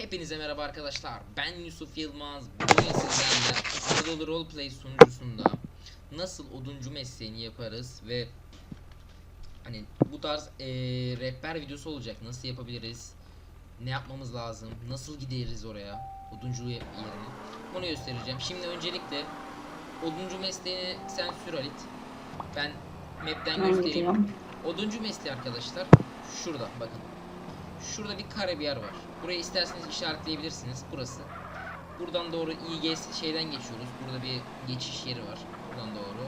Hepinize merhaba arkadaşlar. Ben Yusuf Yılmaz. Bugün sizlerle Anadolu Roleplay sunucusunda nasıl oduncu mesleğini yaparız ve hani bu tarz eee rehber videosu olacak. Nasıl yapabiliriz? Ne yapmamız lazım? Nasıl gideriz oraya? Oduncu yerine. Bunu göstereceğim. Şimdi öncelikle oduncu mesleğini sen sür Halit. Ben map'ten Ben göstereyim. gidiyorum. Oduncu mesleği arkadaşlar şurada bakın. Şurada bir kare bir yer var. Burayı isterseniz işaretleyebilirsiniz. Burası. Buradan doğru İG şeyden geçiyoruz. Burada bir geçiş yeri var. Buradan doğru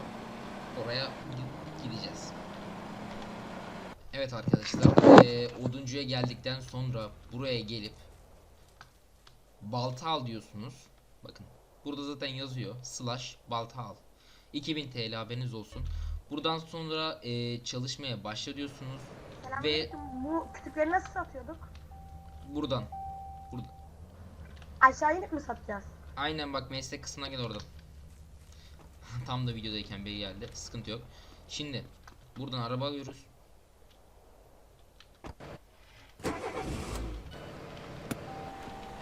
oraya gi- gideceğiz. Evet arkadaşlar. eee, oduncuya geldikten sonra buraya gelip balta al diyorsunuz. Bakın. Burada zaten yazıyor. Slash balta al. 2000 TL haberiniz olsun. Buradan sonra eee, çalışmaya başla Selamünaleyküm. Bu kütükleri nasıl satıyorduk? Buradan. Burada. Aşağı inip mi satacağız? Aynen bak meslek kısmına gel oradan. Tam da videodayken biri geldi. Sıkıntı yok. Şimdi buradan araba alıyoruz.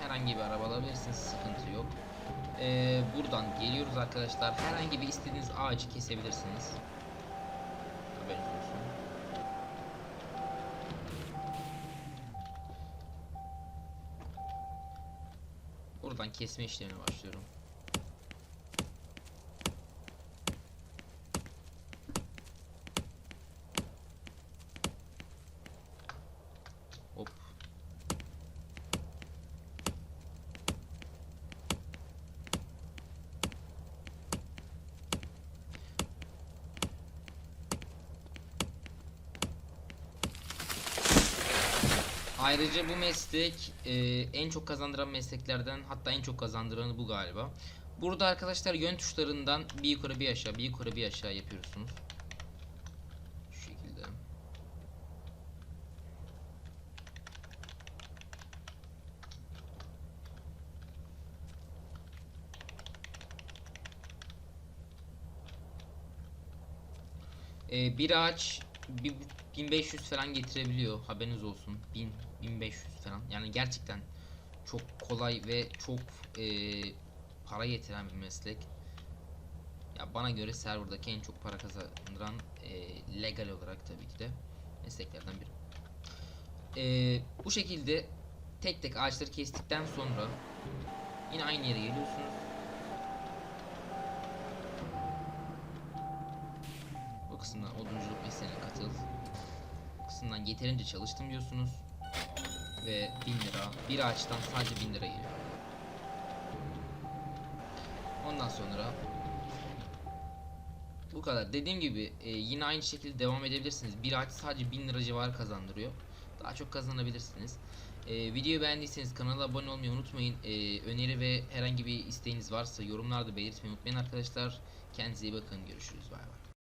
Herhangi bir araba alabilirsiniz. Sıkıntı yok. Ee, buradan geliyoruz arkadaşlar. Herhangi bir istediğiniz ağacı kesebilirsiniz. Haberiniz olsun. Buradan kesme işlemine başlıyorum. Ayrıca bu meslek e, en çok kazandıran mesleklerden hatta en çok kazandıranı bu galiba. Burada arkadaşlar yön tuşlarından bir yukarı bir aşağı bir yukarı bir aşağı yapıyorsunuz. Şu şekilde. E, bir ağaç bir, 1500 falan getirebiliyor haberiniz olsun. 1000 1500 falan. Yani gerçekten çok kolay ve çok e, para getiren bir meslek. Ya bana göre serverdaki en çok para kazandıran e, legal olarak tabii ki de mesleklerden biri. E, bu şekilde tek tek ağaçları kestikten sonra yine aynı yere geliyorsunuz. Kısımdan odunculuk mesleğine katıl kısımdan yeterince çalıştım diyorsunuz ve 1000 lira bir ağaçtan sadece 1000 lira geliyor. Ondan sonra bu kadar. Dediğim gibi e, yine aynı şekilde devam edebilirsiniz. Bir ağaç sadece 1000 lira civarı kazandırıyor. Daha çok kazanabilirsiniz. E, videoyu beğendiyseniz kanala abone olmayı unutmayın. E, öneri ve herhangi bir isteğiniz varsa yorumlarda belirtmeyi unutmayın arkadaşlar. Kendinize iyi bakın. Görüşürüz. Bay bay.